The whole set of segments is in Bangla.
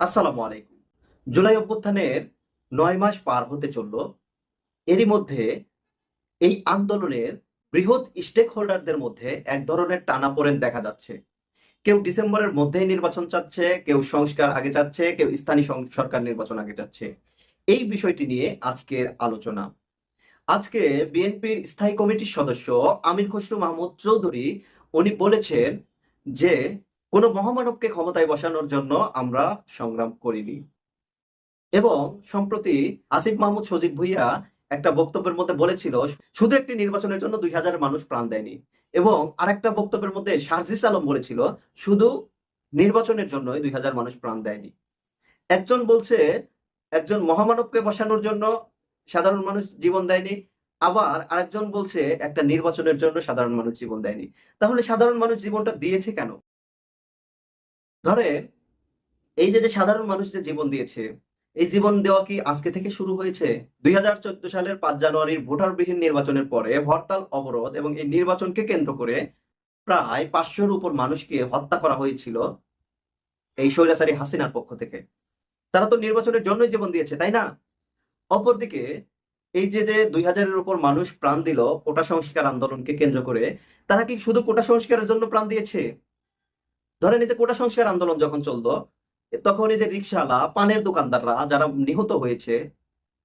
আসসালামু আলাইকুম। জুলাই অভ্যুত্থানের নয় মাস পার হতে চলল। এরই মধ্যে এই আন্দোলনের বৃহৎ স্টেক হোল্ডারদের মধ্যে এক ধরনের টানাপোড়েন দেখা যাচ্ছে। কেউ ডিসেম্বরের মধ্যেই নির্বাচন চাচ্ছে, কেউ সংস্কার আগে চাচ্ছে, কেউ স্থানীয় সরকার নির্বাচন আগে চাচ্ছে। এই বিষয়টি নিয়ে আজকের আলোচনা। আজকে বিএনপির স্থায়ী কমিটির সদস্য আমির খসরু মাহমুদ চৌধুরী, উনি বলেছেন যে কোন মহামানবকে ক্ষমতায় বসানোর জন্য আমরা সংগ্রাম করিনি। এবং সম্প্রতি আসিফ মাহমুদ সজীব ভুইয়া একটা বক্তব্যের মধ্যে বলেছিল, শুধু একটি নির্বাচনের জন্য দুই হাজার মানুষ প্রাণ দেয়নি। এবং আরেকটা বক্তব্যের মধ্যে শারজিস আলম বলেছিল, শুধু নির্বাচনের জন্যই দুই হাজার মানুষ প্রাণ দেয়নি। একজন বলছে, একজন মহামানবকে বসানোর জন্য সাধারণ মানুষ জীবন দেয়নি, আবার আরেকজন বলছে, একটা নির্বাচনের জন্য সাধারণ মানুষ জীবন দেয়নি। তাহলে সাধারণ মানুষ জীবনটা দিয়েছে কেন? ধরেন এই যে যে সাধারণ মানুষ যে জীবন দিয়েছে, এই জীবন দেওয়া কি আজকে থেকে শুরু হয়েছে? দুই হাজার চোদ্দ সালের পাঁচ জানুয়ারির ভোটারবিহীন নির্বাচনের পরে হরতাল, অবরোধ এবং এই নির্বাচনকে কেন্দ্র করে প্রায় পাঁচশোর উপর মানুষকে হত্যা করা হয়েছিল এই স্বৈরাচারী হাসিনার পক্ষ থেকে। তারা তো নির্বাচনের জন্যই জীবন দিয়েছে, তাই না? অপরদিকে, এই যে যে দুই হাজারের উপর মানুষ প্রাণ দিল কোটা সংস্কার আন্দোলনকে কেন্দ্র করে, তারা কি শুধু কোটা সংস্কারের জন্য প্রাণ দিয়েছে? ধরেন এই যে কোটা সংস্কার আন্দোলন যখন চলতো তখন এই যে রিক্সাওয়ালা পানের দোকানদাররা যারা নিহত হয়েছে,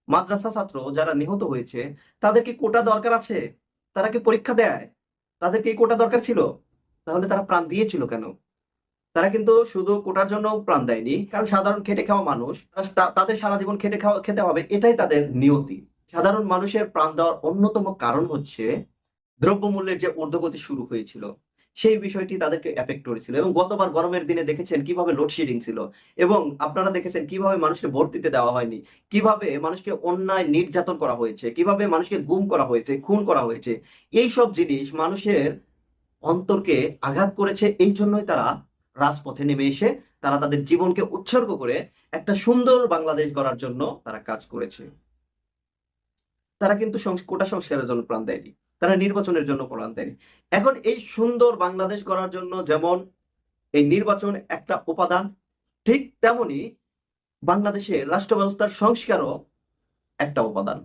মাদ্রাসা ছাত্র যারা নিহত হয়েছে তাদের কি কোটা দরকার আছে? তারা কি পরীক্ষা দেয়? তাদের কি এই কোটা দরকার ছিল? তাহলে তারা প্রাণ দিয়েছিল কেন? তারা কিন্তু শুধু কোটার জন্য প্রাণ দেয়নি। কারণ সাধারণ খেটে খাওয়া মানুষ তাদের সারা জীবন খেটে খাওয়া, খেতে হবে, এটাই তাদের নিয়তি। সাধারণ মানুষের প্রাণ দেওয়ার অন্যতম কারণ হচ্ছে, দ্রব্যমূল্যের যে ঊর্ধ্বগতি শুরু হয়েছিল। সেই বিষয়টি তাদেরকে এফেক্ট করেছিল। এবং গতবার গরমের দিনে দেখেছেন কীভাবে লোডশেডিং ছিল এবং আপনারা দেখেছেন কীভাবে মানুষকে ভোট দিতে দেওয়া হয়নি, কীভাবে মানুষকে অন্যায় নির্যাতন করা হয়েছে, কীভাবে মানুষকে গুম করা হয়েছে, খুন করা হয়েছে এই সব জিনিস মানুষের অন্তরকে আঘাত করেছে। এই জন্যই তারা রাজপথে নেমে এসে তারা তাদের জীবনকে উৎসর্গ করে একটা সুন্দর বাংলাদেশ গড়ার জন্য তারা কাজ করেছে। তারা কিন্তু কোটা সংস্কারের জন্য প্রাণ দেয়নি। তারা নির্বাচনের জন্য প্রাণ দেয়নি। এখন এই সুন্দর বাংলাদেশ গড়ার জন্য যেমন এই নির্বাচন একটা উপাদান, ঠিক তেমনি বাংলাদেশের রাষ্ট্র ব্যবস্থার সংস্কারও একটা উপাদান।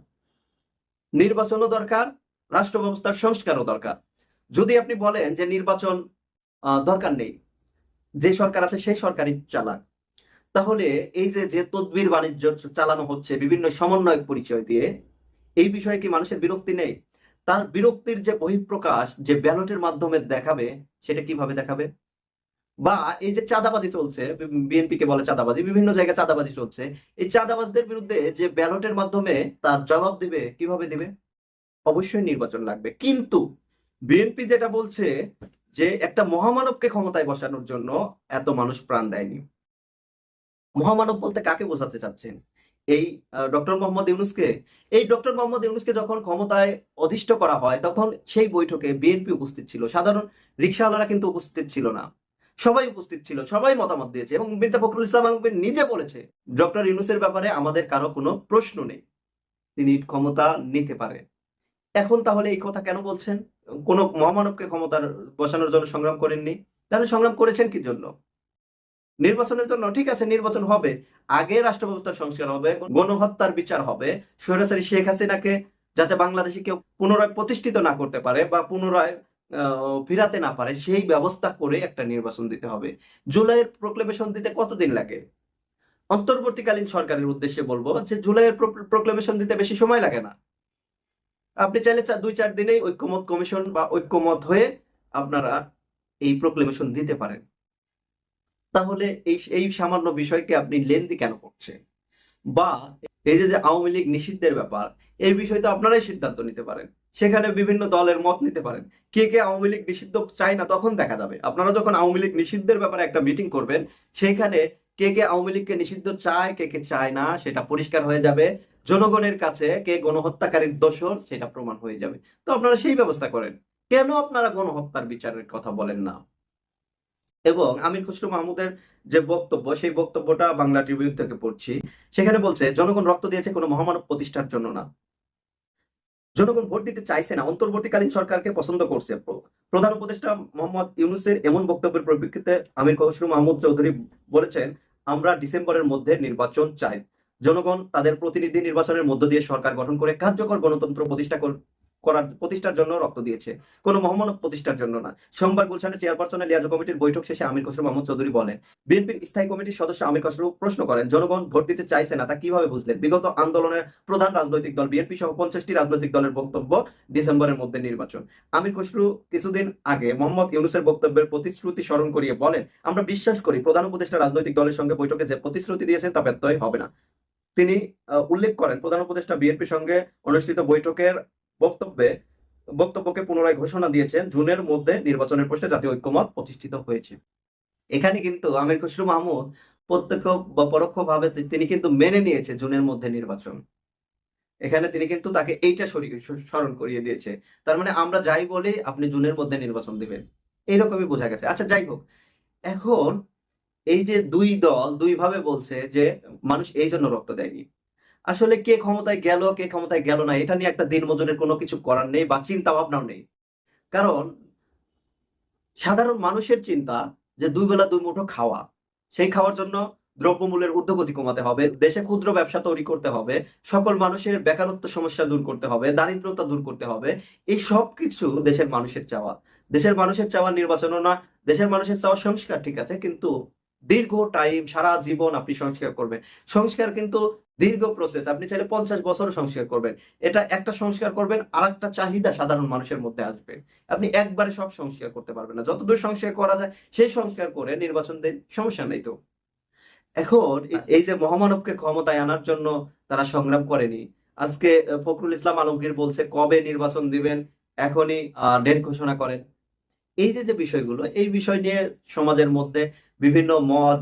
নির্বাচনও দরকার রাষ্ট্র ব্যবস্থার সংস্কারও দরকার। যদি আপনি বলেন যে নির্বাচন দরকার নেই, যে সরকার আছে সেই সরকারই চালাক। তাহলে এই যে যে তদবির বাণিজ্য চালানো হচ্ছে, বিভিন্ন সমন্বয়ক পরিচয় দিয়ে, এই বিষয়ে কি মানুষের বিরক্তি নেই? তার বিরক্তির যে বহিঃপ্রকাশ যে ব্যালটের মাধ্যমে দেখাবে, সেটা কীভাবে দেখাবে? বা এই যে চাঁদাবাজি চলছে বিএনপি কে বলে চাঁদাবাজি, বিভিন্ন জায়গায় চাঁদাবাজি চলছে, এই চাঁদাবাজদের বিরুদ্ধে যে ব্যালটের মাধ্যমে তার জবাব দিবে, কীভাবে দিবে? অবশ্যই নির্বাচন লাগবে। কিন্তু বিএনপি যেটা বলছে যে একটা মহামানবকে ক্ষমতায় বসানোর জন্য এত মানুষ প্রাণ দেয়নি। মহামানব বলতে কাকে বোঝাতে চাচ্ছেন? এই ডক্টর মোহাম্মদ ইউনুসকে, এই ডক্টর মোহাম্মদ ইউনুসকে যখন ক্ষমতায় অধিষ্ঠ করা হয়, তখন সেই বৈঠকে বিএনপি উপস্থিত ছিল। সাধারণ রিক্সাওয়ালারা কিন্তু উপস্থিত ছিল না। সবাই উপস্থিত ছিল, সবাই মতামত দিয়েছে এবং মির্জা ফখরুল ইসলাম আলমগীর নিজে বলেছে, ডক্টর ইউনুসের ব্যাপারে আমাদের কারও কোনো প্রশ্ন নেই। তিনি ক্ষমতা নিতে পারে এখন তাহলে এই কথা কেন বলছেন? কোনো মহামানবকে ক্ষমতার বসানোর জন্য সংগ্রাম করেননি? তাহলে সংগ্রাম করেছেন কি জন্য? নির্বাচনের জন্য ঠিক আছে, নির্বাচন হবে। আগে রাষ্ট্র ব্যবস্থার সংস্কার হবে গণহত্যার বিচার হবে। স্বৈরাচারী শেখ হাসিনাকে যাতে বাংলাদেশে কেউ পুনরায় প্রতিষ্ঠিত না করতে পারে বা পুনরায় ফিরাতে না পারে, সেই ব্যবস্থা করে একটা নির্বাচন দিতে হবে। জুলাইয়ের প্রোক্লেমেশন দিতে কতদিন লাগে? অন্তর্বর্তীকালীন সরকারের উদ্দেশ্যে বলব যে জুলাইয়ের প্রোক্লেমেশন দিতে বেশি সময় লাগে না। আপনি চাইলে দুই চার দিনেই ঐক্যমত কমিশন বা ঐক্যমত হয়ে আপনারা এই প্রোক্লেমেশন দিতে পারেন। তাহলে এই এই সামান্য বিষয়কে আপনি লেন্দি কেন করছেন? বা এই যে আওয়ামী লীগ নিষিদ্ধের ব্যাপার, এই বিষয়ে তো আপনারাই সিদ্ধান্ত নিতে পারেন। সেখানে বিভিন্ন দলের মত নিতে পারেন। কে কে আওয়ামী লীগ নিষিদ্ধ চায় না তখন দেখা যাবে। আপনারা যখন আওয়ামী লীগ নিষিদ্ধের ব্যাপারে একটা মিটিং করবেন, সেখানে কে কে আওয়ামী লীগকে নিষিদ্ধ চায়, কে কে চায় না, সেটা পরিষ্কার হয়ে যাবে। জনগণের কাছে কে গণহত্যাকারীর দোষর, সেটা প্রমাণ হয়ে যাবে। তো আপনারা সেই ব্যবস্থা করেন। কেন আপনারা গণহত্যার বিচারের কথা বলেন না? এবং আমির খসরু মাহমুদের যে বক্তব্য, সেই বক্তব্যটা বাংলা ট্রিবিউন থেকে পড়ছি। সেখানে বলছে, জনগণ রক্ত দিয়েছে কোনো মহামানব প্রতিষ্ঠার জন্য না। জনগণ ভোট দিতে চাইছে না। অন্তর্বর্তীকালীন সরকারকে পছন্দ করছে। প্রধান উপদেষ্টা মোহাম্মদ ইউনুসের এমন বক্তব্যের পরিপ্রেক্ষিতে আমির খসরু মাহমুদ চৌধুরী বলেছেন, আমরা ডিসেম্বরের মধ্যে নির্বাচন চাই। জনগণ তাদের প্রতিনিধি নির্বাচনের মধ্য দিয়ে সরকার গঠন করে কার্যকর গণতন্ত্র প্রতিষ্ঠা করার প্রতিষ্ঠার জন্য রক্ত দিয়েছে। কোনো মহামানব প্রতিষ্ঠার জন্য না। সোমবার গুলশানের চেয়ারপারসনের লিয়াজো কমিটির বৈঠক শেষে আমির খসরু মোহাম্মদ চৌধুরী বলেন, বিএনপির স্থায়ী কমিটির সদস্য আমির খসরু প্রশ্ন করেন, জনগণ ভোট দিতে চাইছে না, তা কীভাবে বুঝলেন? বিগত আন্দোলনের প্রধান রাজনৈতিক দল বিএনপি সহ পঞ্চাশটি রাজনৈতিক দলের বক্তব্য ডিসেম্বরের মধ্যে নির্বাচন। আমির খসরু কিছুদিন আগে মোহাম্মদ ইউনুসের বক্তব্যের প্রতিশ্রুতি স্মরণ করিয়ে বলেন, আমরা বিশ্বাস করি প্রধান উপদেষ্টা রাজনৈতিক দলের সঙ্গে বৈঠকে যে প্রতিশ্রুতি দিয়েছেন তা ব্যত্যয় হবে না। তিনি উল্লেখ করেন, প্রধান উপদেষ্টা বিএনপির সঙ্গে অনুষ্ঠিত বৈঠকের বক্তব্যে, বক্তব্যকে পুনরায় ঘোষণা দিয়েছেন জুনের মধ্যে নির্বাচনের প্রশ্নে জাতীয় ঐক্যমত প্রতিষ্ঠিত হয়েছে। এখানে কিন্তু আমির খসরু মাহমুদ প্রত্যক্ষ বা পরোক্ষভাবে তিনি কিন্তু মেনে নিয়েছে জুনের মধ্যে নির্বাচন। এখানে তিনি কিন্তু তাকে এইটা স্মরণ করিয়ে দিয়েছে। তার মানে আমরা যাই বলি, আপনি জুনের মধ্যে নির্বাচন দিবেন। এইরকমই বোঝা গেছে। আচ্ছা যাই হোক। এখন এই যে দুই দল দুই ভাবে বলছে যে মানুষ এই জন্য রক্ত দেয়নি। আসলে কে ক্ষমতায় গেল, কে ক্ষমতায় গেল না, এটা নিয়ে একটা দিন মজুরের কোনো কিছু করার নেই বা চিন্তা ভাবনাও নেই। কারণ সাধারণ মানুষের চিন্তা যে দুই বেলা দুই মুঠো খাওয়া, সেই খাওয়ার জন্য দ্রব্যমূল্যের ঊর্ধ্বগতি কমাতে হবে, দেশে ক্ষুদ্র ব্যবসা তৈরি করতে হবে, সকল মানুষের বেকারত্ব সমস্যা দূর করতে হবে, দারিদ্রতা দূর করতে হবে, এই সব কিছু দেশের মানুষের চাওয়া। দেশের মানুষের চাওয়া নির্বাচনও না, দেশের মানুষের চাওয়া সংস্কার ঠিক আছে, কিন্তু দীর্ঘ টাইম সারা জীবন আপনি সংস্কার করবেন। সংস্কার কিন্তু দীর্ঘ প্রসেস আপনি চাইলে পঞ্চাশ বছর সংস্কার করবেন। এটা একটা সংস্কার করবেন আর একটা চাহিদা সাধারণ মানুষের মধ্যে আসবে। আপনি একবারে সব সংস্কার করতে পারবেন না। যতদূর সংস্কার করা যায় সেই সংস্কার করে নির্বাচন দিন সমস্যা নেই তো। এখন এই- এই যে মহামানবকে ক্ষমতায় আনার জন্য তারা সংগ্রাম করেনি আজকে ফখরুল ইসলাম আলমগীর বলছে কবে নির্বাচন দিবেন? এখনই ডেট ঘোষণা করেন। এই যে যে বিষয়গুলো এই বিষয় নিয়ে সমাজের মধ্যে বিভিন্ন মত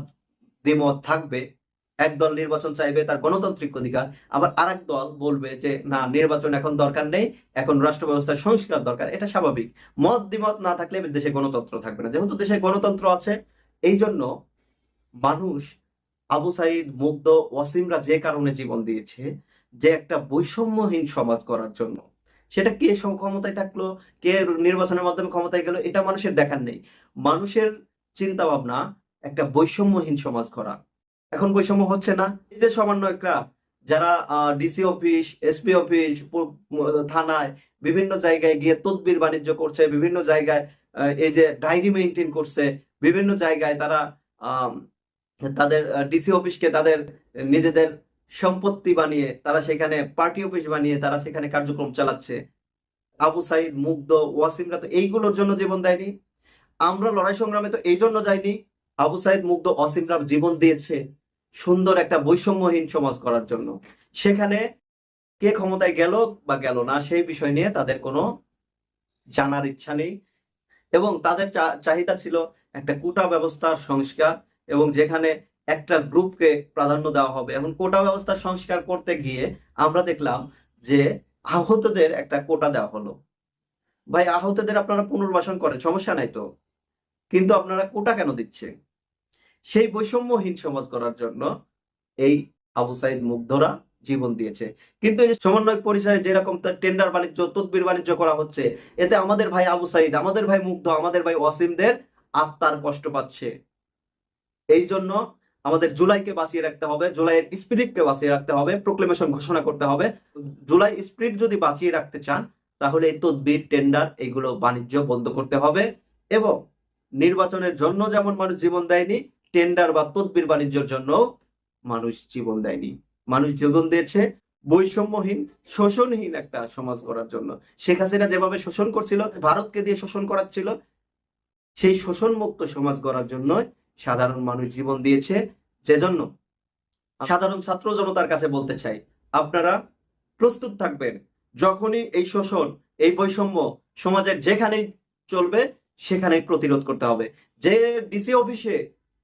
দ্বিমত থাকবে এক দল নির্বাচন চাইবে, তার গণতান্ত্রিক অধিকার। আবার আরেক দল বলবে যে, না, নির্বাচন এখন দরকার নেই, এখন রাষ্ট্র ব্যবস্থার সংস্কার দরকার। এটা স্বাভাবিক। মত দ্বিমত না থাকলে দেশে গণতন্ত্র থাকবে না। যেহেতু দেশে গণতন্ত্র আছে এই জন্য মানুষ আবু সাইদ, মুগ্ধ, ওয়াসিমরা যে কারণে জীবন দিয়েছে, যে একটা বৈষম্যহীন সমাজ করার জন্য। সেটা কে ক্ষমতায় থাকল, কে নির্বাচনের মাধ্যমে ক্ষমতায় গেল, এটা মানুষের দেখার নেই। মানুষের চিন্তা ভাবনা একটা বৈষম্যহীন সমাজ করা। এখন বৈষম্য হচ্ছে না। এই যে সমন্বয়করা যারা ডিসি অফিস, এসপি অফিস থানায় বিভিন্ন জায়গায় গিয়ে তদবির বাণিজ্য করছে, বিভিন্ন জায়গায় এই যে ডায়েরি মেনটেন করছে, বিভিন্ন জায়গায় তারা তাদের ডিসি অফিসকে তাদের নিজেদের সম্পত্তি বানিয়ে তারা সেখানে পার্টি অফিস বানিয়ে তারা সেখানে কার্যক্রম চালাচ্ছে। আবু সাইদ, মুগ্ধ, ওয়াসিমরা তো এইগুলোর জন্য জীবন দেয়নি। আমরা লড়াই সংগ্রামে তো এই জন্য যাইনি। আবু সাইদ মুগ্ধ অসিমরা জীবন দিয়েছে সুন্দর একটা বৈষম্যহীন সমাজ করার জন্য। সেখানে কে ক্ষমতায় গেল বা গেল না, সেই বিষয় নিয়ে তাদের কোনো জানার ইচ্ছা নেই। এবং তাদের চাহিদা ছিল একটা কোটা ব্যবস্থার সংস্কার এবং যেখানে একটা গ্রুপকে প্রাধান্য দেওয়া হবে। এখন কোটা ব্যবস্থা সংস্কার করতে গিয়ে আমরা দেখলাম যে আহতদের একটা কোটা দেওয়া হলো। ভাই, আহতদের আপনারা পুনর্বাসন করেন, সমস্যা নাই তো। কিন্তু আপনারা কোটা কেন দিচ্ছে সেই বৈষম্যহীন সমাজ করার জন্য এই আবু সাইদ মুগ্ধরা জীবন দিয়েছে। কিন্তু এই সমন্বয় পরিচয়ে যেরকম টেন্ডার বাণিজ্য, তদবির বাণিজ্য করা হচ্ছে, এতে আমাদের ভাই আবু সাইদ, আমাদের ভাই মুগ্ধ, আমাদের ভাই ওয়াসিমদের আত্মার কষ্ট পাচ্ছে। এই জন্য আমাদের জুলাইকে বাঁচিয়ে রাখতে হবে, জুলাইয়ের স্পিরিটকে বাঁচিয়ে রাখতে হবে প্রোক্লেমেশন ঘোষণা করতে হবে। জুলাই স্পিরিট যদি বাঁচিয়ে রাখতে চান, তাহলে এই তদবির টেন্ডার এগুলো বাণিজ্য বন্ধ করতে হবে এবং নির্বাচনের জন্য যেমন মানুষ জীবন দেয়নি টেন্ডার বা তদবির বাণিজ্যের জন্য মানুষ জীবন দেয়নি। মানুষ জীবন দিয়েছে বৈষম্যহীন, শোষণহীন একটা সমাজ করার জন্য। শেখ হাসিনা যেভাবে শোষণ করছিল, ভারতকে দিয়ে শোষণ করাচ্ছিল, সেই শোষণ মুক্ত সমাজ গড়ার জন্য সাধারণ মানুষ জীবন দিয়েছে। যেজন্য সাধারণ ছাত্র জনতার কাছে বলতে চাই, আপনারা প্রস্তুত থাকবেন। যখনই এই শোষণ, এই বৈষম্য সমাজের যেখানেই চলবে, সেখানেই প্রতিরোধ করতে হবে। যে ডিসি অফিসে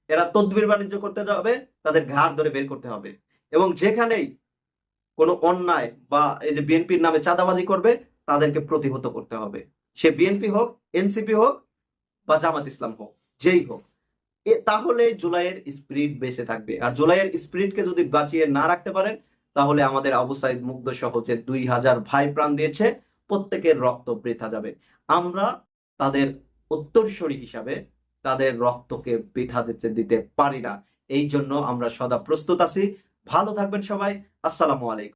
এরা তদবির বাণিজ্য করতে যাবে, তাদের ঘাড় ধরে বের করতে হবে। এবং যেখানেই কোনো অন্যায় বা এই যে বিএনপির নামে চাঁদাবাজি করবে, তাদেরকে প্রতিহত করতে হবে। সে বিএনপি হোক, এনসিপি হোক বা জামাত ইসলাম হোক, যেই হোক। এ তাহলে জুলাইয়ের স্পিরিট বেঁচে থাকবে। আর জুলাইয়ের স্পিরিটকে যদি বাঁচিয়ে না রাখতে পারেন, তাহলে আমাদের আবু সাইদ মুগ্ধ সহ যে দুই হাজার ভাই প্রাণ দিয়েছে, প্রত্যেকের রক্ত বৃথা যাবে। আমরা তাদের উত্তরসূরি হিসাবে তাদের রক্তকে বৃথা দিতে দিতে পারি না। এই জন্য আমরা সদা প্রস্তুত আছি। ভালো থাকবেন সবাই। আসসালামু আলাইকুম।